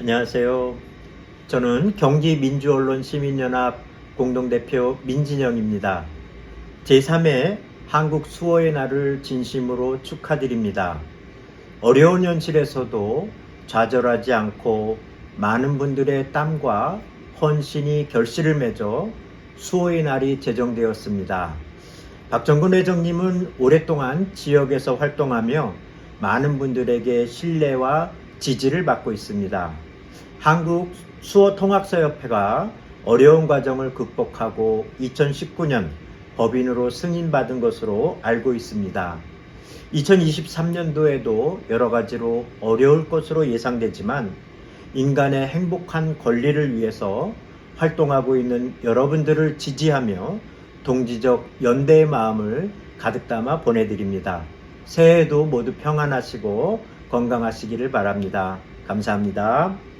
안녕하세요. 저는 경기민주언론시민연합 공동대표 민진영입니다. 제3회 한국 수호의 날을 진심으로 축하드립니다. 어려운 현실에서도 좌절하지 않고 많은 분들의 땀과 헌신이 결실을 맺어 수호의 날이 제정되었습니다. 박정근 회장님은 오랫동안 지역에서 활동하며 많은 분들에게 신뢰와 지지를 받고 있습니다. 한국 수어통학사협회가 어려운 과정을 극복하고 2019년 법인으로 승인받은 것으로 알고 있습니다. 2023년도에도 여러 가지로 어려울 것으로 예상되지만 인간의 행복한 권리를 위해서 활동하고 있는 여러분들을 지지하며 동지적 연대의 마음을 가득 담아 보내드립니다. 새해에도 모두 평안하시고 건강하시기를 바랍니다. 감사합니다.